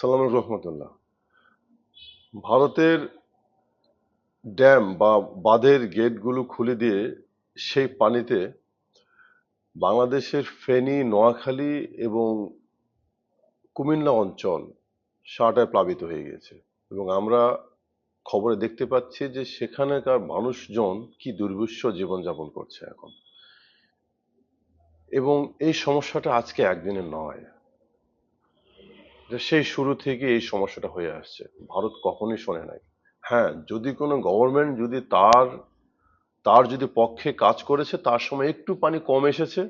সালাম রহমতুল্লাহ। ভারতের ড্যাম বা বাঁধের গেটগুলো খুলে দিয়ে সেই পানিতে বাংলাদেশের ফেনী, নোয়াখালী এবং কুমিল্লা অঞ্চল সারাটায় প্লাবিত হয়ে গেছে এবং আমরা খবরে দেখতে পাচ্ছি যে সেখানকার মানুষজন কি দুর্বিশ্ব জীবনযাপন করছে এখন। এবং এই সমস্যাটা আজকে একদিনের নয়। যে সেই শুরু থেকে এই সমস্যাটা হয়ে আসছে। ভারত কখনোই শোনে নাই। হ্যাঁ যদি কোনো গভর্নমেন্ট যদি তার তার যদি পক্ষে কাজ করেছে, তার সময় একটু পানি কম এসেছে।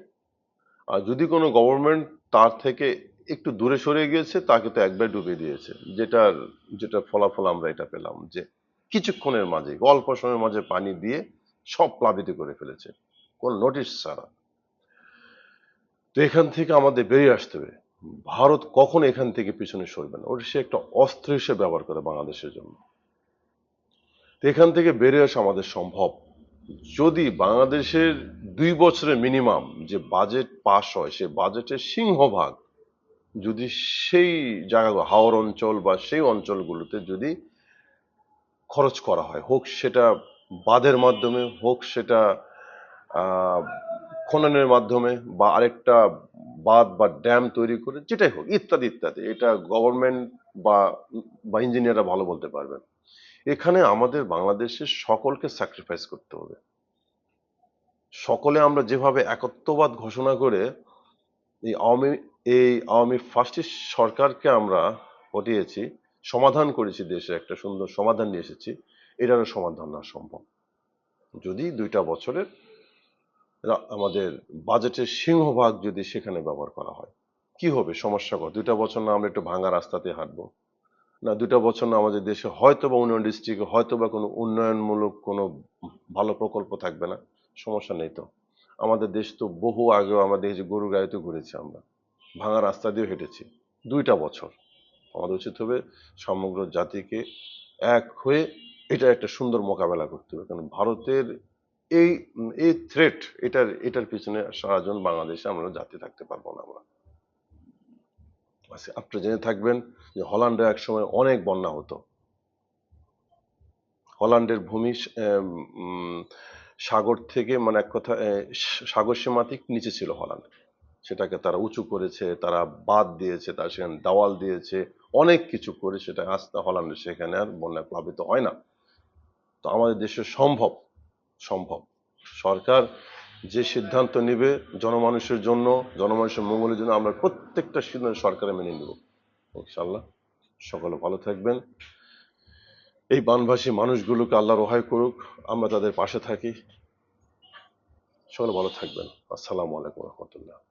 আর যদি কোনো গভর্নমেন্ট তার থেকে একটু দূরে সরে গিয়েছে, তাকে তো একবার ডুবিয়ে দিয়েছে। যেটার যেটা ফলাফল আমরা এটা পেলাম যে কিছুক্ষণের মাঝে, অল্প সময়ের মাঝে পানি দিয়ে সব প্লাবিত করে ফেলেছে। কোন নোটিশ ছাড়া। তো এখান থেকে আমাদের বেরিয়ে আসতে হবে। ভারত কখন এখান থেকে পিছনে সরবে না। ওটা সে একটা অস্ত্র হিসেবে ব্যবহার করে বাংলাদেশের জন্য। এখান থেকে বেরিয়ে আসা আমাদের সম্ভব। যদি বাংলাদেশের দুই বছরের মিনিমাম যে বাজেট পাস হয়, সে বাজেটের সিংহভাগ যদি সেই জায়গাগুলো, হাওর অঞ্চল বা সেই অঞ্চলগুলোতে যদি খরচ করা হয়, হোক সেটা বাঁধের মাধ্যমে, হোক সেটা খননের মাধ্যমে বা আরেকটা বাঁধ বা ড্যাম তৈরি করে, যেটাই হোক, ইত্যাদি ইত্যাদি। এটা গভর্নমেন্ট বা বা ইঞ্জিনিয়াররা ভালো বলতে পারবেন। এখানে আমাদের বাংলাদেশের সকলকে স্যাক্রিফাইস করতে হবে। সকলে আমরা যেভাবে একত্ববাদ ঘোষণা করে এই আওয়ামী এই আওয়ামী ফার্স্টিস্ট সরকারকে আমরা হটিয়েছি, সমাধান করেছি দেশে একটা সুন্দর সমাধান নিয়ে এসেছি, এটারও সমাধান না সম্ভব। যদি দুইটা বছরের আমাদের বাজেটের সিংহভাগ যদি সেখানে ব্যবহার করা হয়, কি হবে সমস্যা কর দুইটা বছর না আমরা একটু ভাঙা রাস্তাতে হাঁটবো। না, দুইটা বছর না আমাদের দেশে হয়তো বা উন্নয়ন ডিস্ট্রিক্টে হয়তো বা কোনো উন্নয়নমূলক কোনো ভালো প্রকল্প থাকবে না, সমস্যা নেই তো। আমাদের দেশ তো বহু আগেও আমাদের যে গরু গাড়িতে ঘুরেছি আমরা ভাঙা রাস্তা দিয়ে হেঁটেছি, দুইটা বছর। আমাদের উচিত হবে সমগ্র জাতিকে এক হয়ে এটা একটা সুন্দর মোকাবেলা করতে হবে, কারণ ভারতের এই এই থ্রেট এটার এটার পিছনে সারাজন বাংলাদেশে আমরা জাতি থাকতে পারব না আমরা। আচ্ছা, আপনারা জেনে থাকবেন যে হল্যান্ডে এক সময় অনেক বন্যা হতো। হল্যান্ডের ভূমি সাগর থেকে মানে এক কথা সাগর সীমাতিক নিচে ছিল হল্যান্ড। সেটাকে তারা উঁচু করেছে তারা বাঁধ দিয়েছে তারা সেখানে দেওয়াল দিয়েছে অনেক কিছু করে সেটা আস্তে হল্যান্ডে সেখানে আর বন্যা প্লাবিত হয় না। তো আমাদের দেশে সম্ভব সম্ভব। সরকার যে সিদ্ধান্ত নেবে জনমানুষের জন্য, জনমানুষের মঙ্গলের জন্য আমরা প্রত্যেকটা সিদ্ধান্ত সরকারে মেনে নেব। ইনশাল্লাহ সকলে ভালো থাকবেন। এই বানভাসী মানুষগুলোকে আল্লাহ রহায় করুক, আমরা তাদের পাশে থাকি। সকলে ভালো থাকবেন। আসসালামু আলাইকুম রহমতুল্লাহ।